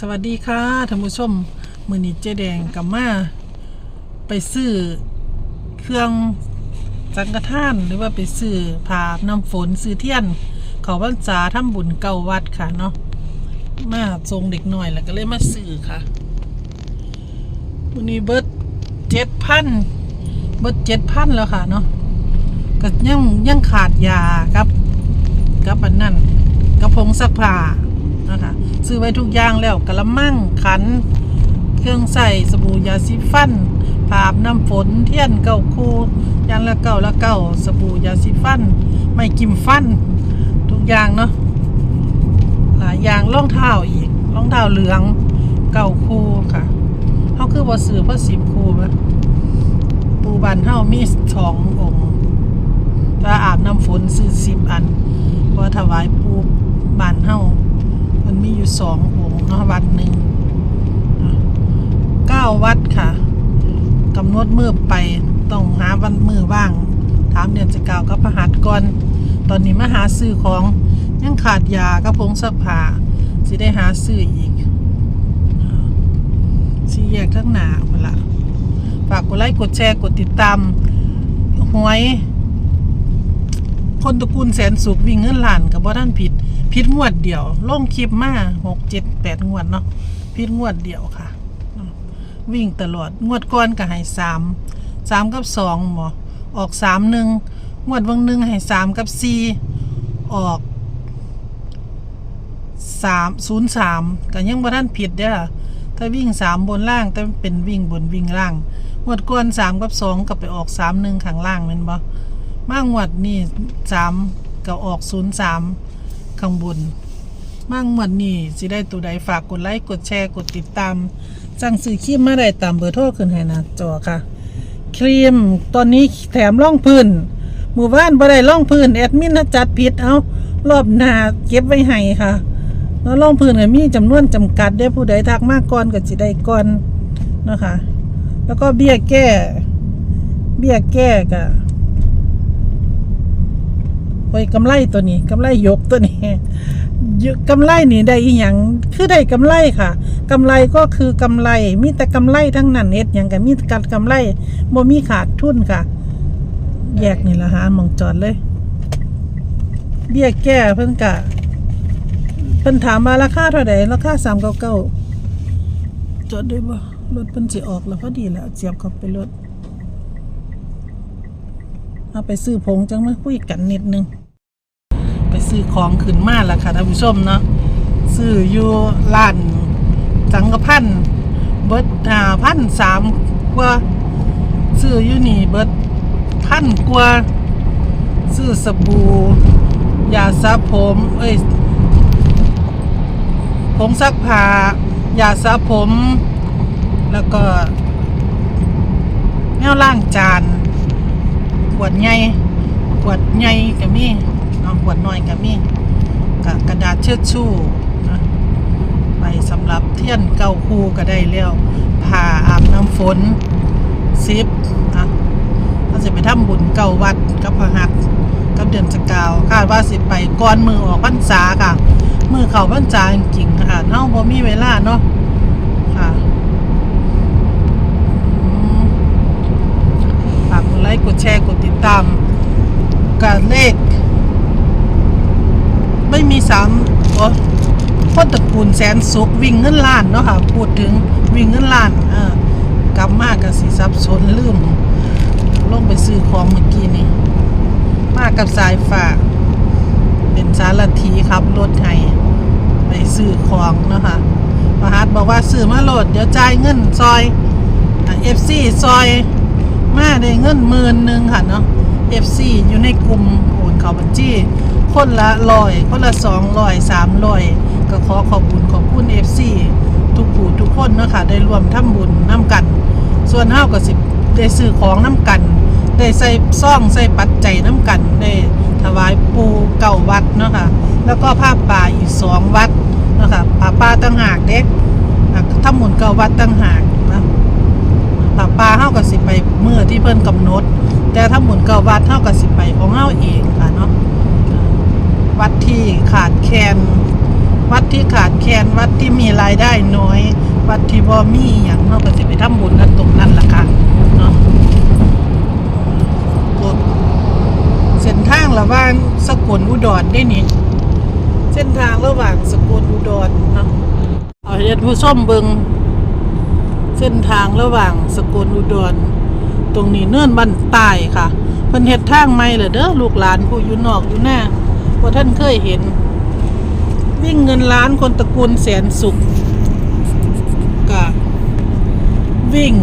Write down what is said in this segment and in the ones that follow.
สวัสดีค่ะท่านผู้ชมมือนี้เจ๊แดงกับมา ไปซื้อเครื่องสังฆทาน หรือว่าไปซื้อผ้าน้ำฝนซื้อเทียนเขาพรรษาทำบุญเก่าวัดค่ะเนาะมาทรงเด็กหน่อยแล้วก็เลยมาซื้อค่ะมือนี้เบิร์ดเจ็ดพันเบิร์ดเจ็ดพันแล้วค่ะเนาะก็ยังยังขาดยาครับกับอันนั่นกระพงซักผ้า นะคะซื้อไว้ทุกอย่างแล้วกระมังขัน เครื่องใส่สบู่ยาสีฟันผาบน้ำฝนเทียนเก่าคูยันละเก่าละเก่าสบู่ยาสีฟัน ไม่กิมฟัน ทุกอย่างเนาะหลายอย่างรองเท้าอีกรองเท้าเหลืองเก่าคูค่ะเขาคือบ่ซื้อเพราะสิบคูไหมปูบันเฮามีสององค์ถ้าอาบน้ำฝนซื้อสิบอันเพราถวายปูบันเฮา มันมีอยู่สององค์เนาะวัดหนึ่งเก้าวัดค่ะกำหนดมือไปต้องหาวันมือว่าง ถามเดือนจะเก่ากับพระหัตก่อน ตอนนี้มาหาซื้อของยังขาดยากระพงสักผ้าสิได้หาซื้ออีกอ่าสิแยกทั้งหนาหมดละฝากกดไลค์กดแชร์กดติดตามหวยคนตระกูลแสนสุขวิ่งเงินหลานกับบ่ท่านผิด ผิดงวดเดียวลงคลิปมาหกเจ็ดแปดงวดเนาะผิดงวดเดียวค่ะ วิ่งตลอดงวดก่อนก็ให้สามสามกับสองหมอออกสามหนึ่งงวดวังหนึ่งให้สามกับสี่ออกสามศูนย์สามก็ยังบ่ท่านผิดเด้อถ้าวิ่งสามบนล่างแต่เป็นวิ่งบนวิ่งล่างงวดก่อนสามกับสองก็ไปออกสามหนึ่งข้างล่างแม่นบ่มางวดนี่สามก็ออกศูนย์สาม ข้างบนมางวดนี้สิได้ตัวใดฝากกดไลค์กดแชร์กดติดตาม สั่งซื้อครีมมาได้ตามเบอร์โทรขึ้นให้หนะจอค่ะ ครีมตอนนี้แถมร่องพื้นหมู่บ้านบ่ได้ร่องพื้นแอดมินน่ะจัดผิดเอารอบหน้าเก็บไว้ให้ค่ะแล้วร่องพื้นก็มีจำนวนจำกัดได้ผู้ใดทักมากก่อนก็สิได้ก่อนนะคะ แล้วก็เบี้ยแก้ เบี้ยแก้ก็โอ้ยกำไรตัวนี้กำไรยกตัวนี้ยกำไรนี่ได้อีหยังคือได้กำไรค่ะกำไรก็คือกำไรมีแต่กำไรทั้งนั้นเฮ็ดหยังก็มีแต่การกำไรบ่มีขาดทุนค่ะ แยกนี่ละหาหมองจอดเลย เบี้ยแก้เพิ่นกะเพิ่นถามมาราคาเท่าใดราคา399จอดได้บ่รถเพิ่นสิออกแล้วพอดีแล้วเสียบเข้าไปรถเอาไปซื้อผงจังมาคุยกันนิดนึง ซื้อของขึ้นมาแล้วค่ะท่านผู้ชมเนาะซื้ออยู่ร้านจังกพันเบิดห้าพันสามกว่าซื้ออยู่นี่เบิดพันกว่าซื้อสบู่ยาสระผม เอ้ยผงซักผ้ายาสระผม แล้วก็แนวล้างจานขวดใหญ่ขวดใหญ่ก็มี เนาะขวดน้อยก็มีกับกระดาษเช็ดชู่นะไปสำหรับเทียนเก้าคู่ก็ได้แล้วผ้าอาบน้ำฝนซิปนะเราจะไปทำบุญเก้าวัดกับพระหักกับเดือนสกาวคาดว่าสิไปก่อนมือออกพรรษาค่ะ มือเข่าพรรษาจริงๆค่ะเฮาบ่มีเวลาเนาะค่ะอืมฝากกดไลค์กดแชร์กดติดตามการเลข ไม่มีสามโอ้พ่อตระกูลแสนสุขวิ่งเงินล้านเนาะค่ะ พูดถึงวิ่งเงินล้านเออกลับมากกับสีซับสนลืมลงไปซื้อของเมื่อกี้นี่มากับสายฝากเป็นสารถีครับรถไทยไปซื้อของเนาะค่ะประหัสบอกว่าซื้อมาโหลดเดี๋ยวจ่ายเงินซอยเอฟซีซอยมาได้เงินหมื่นหนึ่งค่ะเนาะ FC อยู่ในกลุ่มโอนเขาบัญชี คนละร้อยคนละสองร้อยสามร้อยก็ขอขอบคุณขอบคุณ FC ทุกผู้ทุกคนเนาะค่ะได้รวมทำบุญน้ำกัน ส่วนเฮาก็สิได้ซื้อของน้ำกัน ได้ใส่ซ่องใส่ปัจจัยน้ำกัน ได้ถวายปูเก่าวัดเนาะค่ะแล้วก็ผ้าป่าอีกสองวัดเนาะค่ะผ้าป่าตั้งหากเด็กทำบุญเก่าวัดตั้งหากนะถ้าปลาเฮาก็สิไปเมื่อที่เพิ่นกำหนด แต่ถ้าหมุนเก่าวัดเฮาก็สิไปของเฮาเองค่ะเนาะ วัดที่ขาดแคลนวัดที่ขาดแคลนวัดที่มีรายได้น้อย วัดที่บ่มีหยังเฮาก็สิไปทำบุญกันตรงนั้นละค่ะเนาะรถเส้นทางระหว่างสกลอุดรได้นี่เส้นทางระหว่างสกลอุดรเนาะเอาให้ท่านผู้ชมเบิงเส้นทางระหว่างสกลอุดร ตรงนี้เนื่อนบันใต้ค่ะเพิ่นเฮ็ดทางใหม่เหรอเด้อลูกหลานผู้อยู่นอกอยู่หน้า ว่าท่านเคยเห็น วิ่งเงินล้านคนตระกูลแสนสุขกะวิ่ง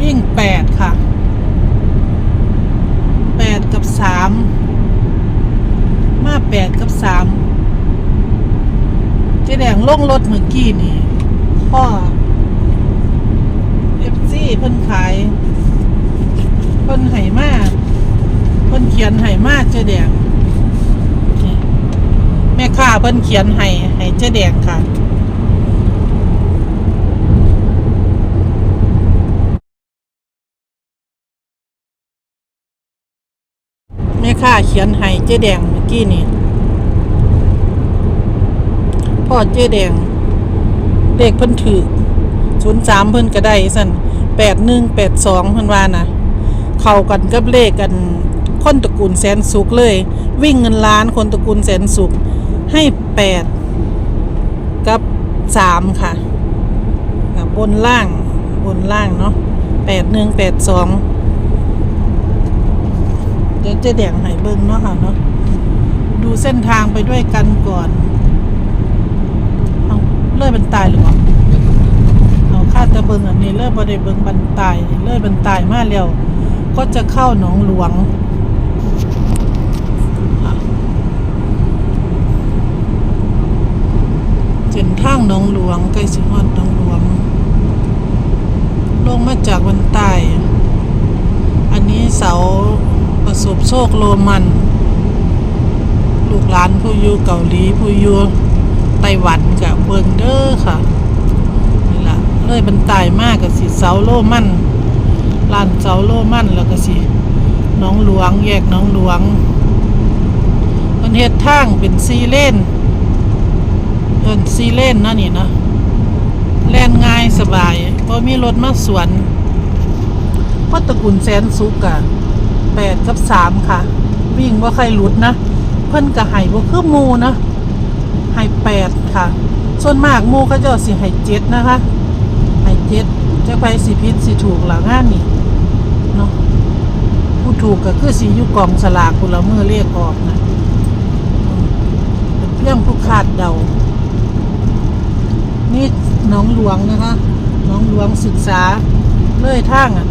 วิ่งแปดค่ะแปดกับสามมาแปดกับสามเจ๊แดงลงรถเมื่อกี้นี่พ่อเอฟซีเพิ่นขายเพิ่นไห่มาก เพิ่นเขียนไห่มาเจ๊แดงแม่ค้าเพิ่นเขียนไห่ไห่เจ๊แดงค่ะแม่ค้าเขียนให้เจ๊แดงเมื่อกี้นี่พ่อเจ๊แดงเลขเพิ่นถือศูนย์สามเพิ่นก็ได้สั่นแปดหนึ่งแปดสองเพิ่นว่านะเข้ากันกับเลขกัน คนตระกูลแสนสุขเลย วิ่งเงินล้านคนตระกูลแสนสุขให้แปดกับสามค่ะกับบนล่างบนล่างเนาะแปดหนึ่งแปดสองเดี๋ยวเจะแดงให้เบิ้งเนาะค่ะเนาะดูเส้นทางไปด้วยกันก่อนเอาเลื่อยบันตายหรือเปล่าเอาคาดตะเบิงอันนี้เลื่อยบันไดเบิงบันตายเลื่อยบันตายมาแล้วก็จะเข้าหนองหลวงอะเส้น ทางหนองหลวงใกล้สิฮอดหนองหลวง ลงมาจากบันตายอันนี้เสาประสบโชคโรมัน ลูกหลานผู้อยู่เกาหลีผู้อยู่ไต้หวันกับเบิงเด้อค่ะนี่ล่ะเลยบันตายมากกับสิเสาโรมันลานเสาโรมันแล้วก็สิน้องหลวงแยกน้องหลวงมันเฮ็ดทางเป็นซีเลน นซีเลนนะนี่นะแล่นง่ายสบายเพราะมีรถมาสวนพ่อตระกูลแสนสุกอะแปดกับสามค่ะ วิ่งว่าใครหลุดนะ เพิ่นกะไห้ว่าคือมูนะไห้แปดค่ะ ส่วนมากมูก็จะสิไห้เจ็ดนะคะไห้เจ็ดจะไปสิพิษสิถูกหลังงานนี่เนาะผู้ถูกก็คือสิอยู่กองสลากคุณละเมื่อเรียกออกนะเป็นเพียงผู้คาดเดา หน้องหลวงนะคะหน้องหลวงศึกษาเลยทางอะ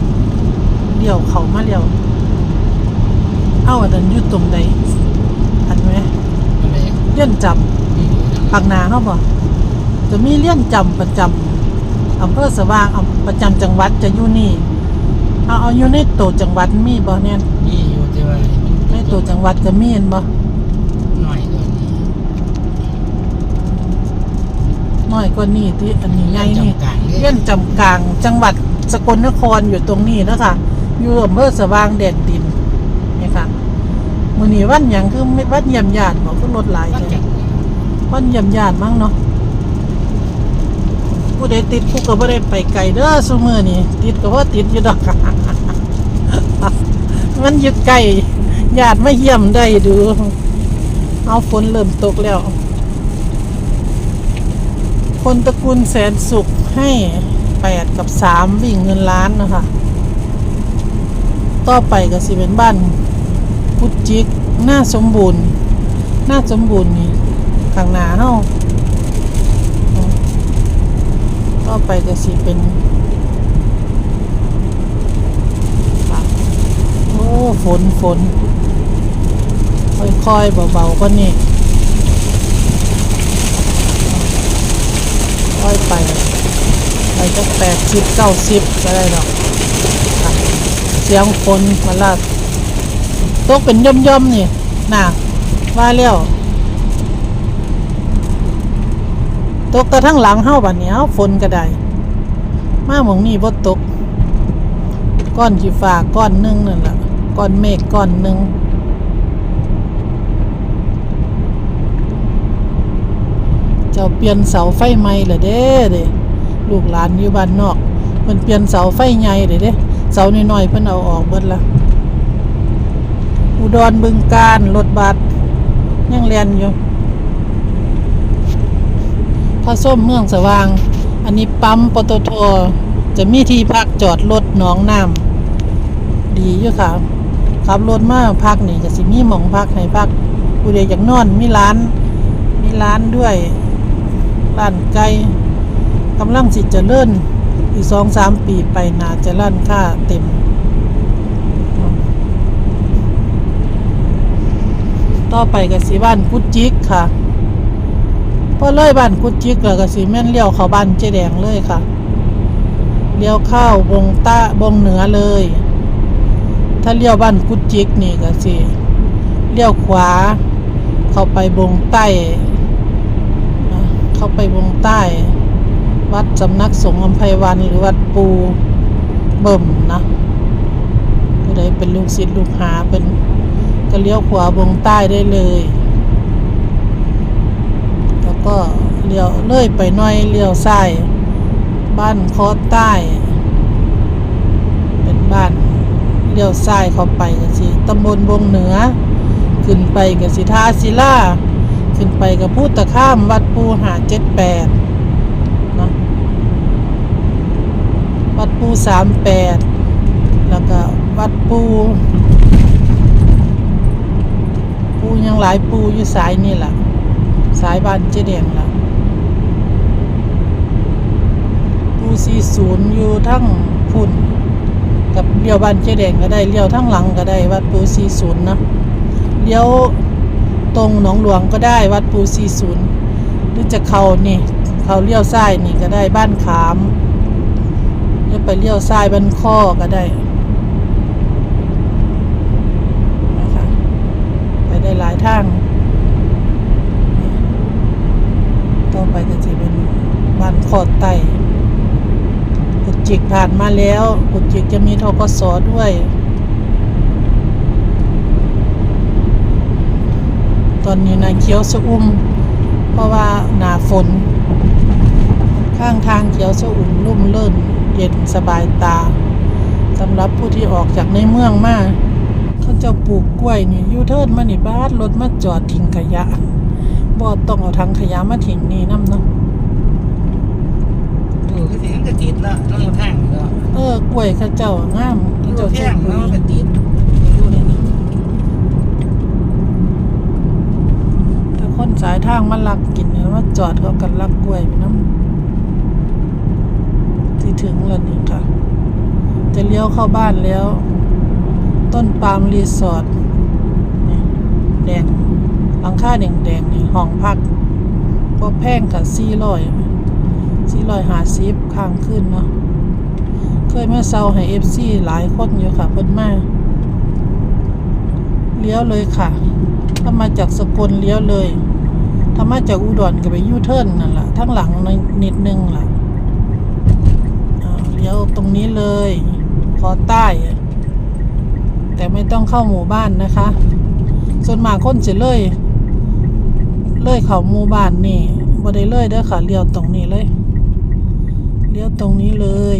เดี่ยวเขามาเดี่ยวเอาอันนั้นอยุดตรงใดอันไหมอะไรเลี่ยนจำผักนาเขาบ่จะมีเลี่ยนจำประจำอำเภอสว่างอำประจำจังหวัดจะอยู่นี่เอาเอาอยู่ในโตจังหวัดมีบ่เนี่ยนี่อยู่ที่ว่าในโตจังหวัดก็มีเห็นบ่หน่อยตัว นี้น้อยกว่านี่ที่อันนี้ใหญ่นี่จำกัดเลี่ยนจำกลาง จังหวัดสกลนครอยู่ตรงนี้นะคะอยู่อำเภอสว่างแดนดินนี่ค่ะมื้อนี้วันหยังคือวันเยี่ยมญาติบ่คือรถหลายก็แท้จัดวันเยี่ยมญาติมั้งเนาะผู้ใดติดผู้ก็บ่ได้ไปไกลเด้อซุมื้อนี้ติดก็บ่ติดอยู่ดอกมันอยู่ไกลญาติมาเยี่ยมได้ดู เอาฝนเริ่มตกแล้ว คนตระกูลแสนสุขให้แปดกับสามวิ่งเงินล้านนะคะ ต่อไปก็สิเป็นบ้านพุทจิกหน้าสมบูรณ์หน้าสมบูรณ์นี่ข้างหน้าเฮาต่อไปก็สิเป็นโอ้ฝนฝนค่อยๆเบาๆก็นี่ค่อยไป ไปจะแปดสิบเก้าสิบก็ได้หรอกเสียงคนมาลาดตกเป็นย่อมย่อมๆนี่น่ะว่าแล้วตกกระทั่งหลังเฮ้าบัดเนี้ยฝนก็ได้ มาหมองนี่บ่ตก ก้อนขี้ฟ้าก้อนหนึงนั่นแหละก้อนเมฆก้อนหนึ่งใจจ้าเปลี่ยนเสาไฟใหม่ละเด้เด้ ลูกหลานอยู่บ้านนอกเพิ่นเปลี่ยนเสาไฟใหญ่เด้เด้เสาน้อยๆเพิ่นเอาออกเบิดละอุดรบึงการรถบัสยังเรียนอยู่พระส้มเมืองสว่าง อันนี้ปั๊มปตทจะมีที่พักจอดรถหนองน้ำดีอยู่ค่ะขับรถมาพักนี่ก็สิมีหมองพักให้พักผู้ใดอยากนอนมีร้าน มีร้านด้วยร้านไก่ กำลังสิจะเลื่อนอีกสองสามปีไปนาจะร้านค่าเต็ม ต่อไปก็สิบ้านกุดจิกค่ะพอเลยบ้านกุดจิกแล้วก็สิแม่นเลี้ยวเขาบ้านเจแดงเลยค่ะเลี้ยวเข้าวงต้บงเหนือเลย ถ้าเลี้ยวบ้านกุดจิกนี่ก็สิเลี้ยวขวา เข้าไปบงใต้ เข้าไปบงใต้ วัดสำนักสงฆ์อัมไพวัน หรือวัดปูเบิ่มนะผู้ใดเป็นลูกศิษย์ลูกหาเป็นก็เลี้ยวขวาบงใต้ได้เลย แล้วก็เลี้ยวเลื่อยไปหน่อยเลี้ยวซ้าย บ้านคอใต้ เป็นบ้านเลี้ยวซ้ายเข้าไปก็สิตำบลบงเหนือ ขึ้นไปกับสิทาศิลาขึ้นไปกับพูตะข้ามวัดปูหาเจ็ดแปดนะ วัดปูสามแปดแล้วก็วัดปู ปูยังหลายปูอยู่สายนี่แหละสายบ้านเจเดียงล่ะปูซีศูนย์อยู่ทั้งพุ่น กับเลี้ยวบ้านเจแดงก็ได้เลี้ยวทั้งหลังก็ได้ วัดปูซีศูนย์นะเลี้ยวตรงหนองหลวงก็ได้วัดปูซีศูนย์หรือจะเข้านี่ เขาเลี้ยวซ้ายนี่ก็ได้บ้านขาม หรือไปเลี้ยวซ้ายบ้านข้อก็ได้นะคะไปได้หลายทางต่อไปก็จะเป็นบ้านข้อไตกุดจิกผ่านมาแล้วกุดจิกจะมีทกสด้วยตอนนี้นะเขียวสะอุ่ม เพราะว่าหนาฝน ข้างทางเขียวสะอุ่มลุ่มเลื่น เย็นสบายตาสำหรับผู้ที่ออกจากในเมืองมาเขาเจะปลูกกล้วยนี่อยูเทิร์นมานี่บ้านรถมาจอดทิ้งขยะบ่ต้องเอาทางขยะมาทิ้งนี่น้ำเนาะเออก็เสียงกระติดละต้องมาทางก็เออกล้วยเขาเจ้างามเขาตัเจ้าวแท่เจ้างปุ๋แล้วยกระติดดูนี่นะถ้าคนสายทางมาลักกินเนี่ยว่าจอดเขากันลักกล้วยไปน้ำ ที่ถึงแล้วนี่ค่ะ จะเลี้ยวเข้าบ้านแล้ว ต้นปาล์มรีสอร์ทแดงหลังคาแดงแดงๆนี่ห้องพักก็แพงกับสี่ร้อยสี่ร้อยหาสิบค้างขึ้นเนาะเคยมาเซาให้เอฟซีหลายคนอยู่ค่ะเพิ่นมาเลี้ยวเลยค่ะ ถ้ามาจากสกลเลี้ยวเลย ถ้ามาจากอุดรก็ไปยูเทิร์นนั่นแหละทั้งหลังนิดนึงล่ะ อ่าเลี้ยวตรงนี้เลยขอใต้ แต่ไม่ต้องเข้าหมู่บ้านนะคะ ส่วนมากคนจะเลย เลยเขาหมู่บ้านนี่บ่ได้เลยเด้อค่ะเลี้ยวตรงนี้เลยเลี้ยวตรงนี้เลย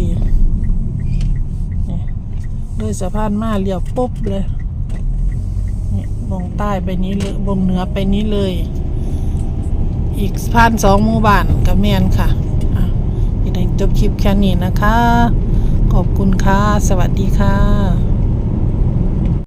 ด้วยสะพานมาเลี้ยวปุ๊บเลยนี่บงใต้ไปนี้เลยบงเหนือไปนี้เลย อีกสะพานสองหมู่บ้านกับแมนค่ะ จบคลิปแค่นี้นะคะ ขอบคุณค่ะ สวัสดีค่ะ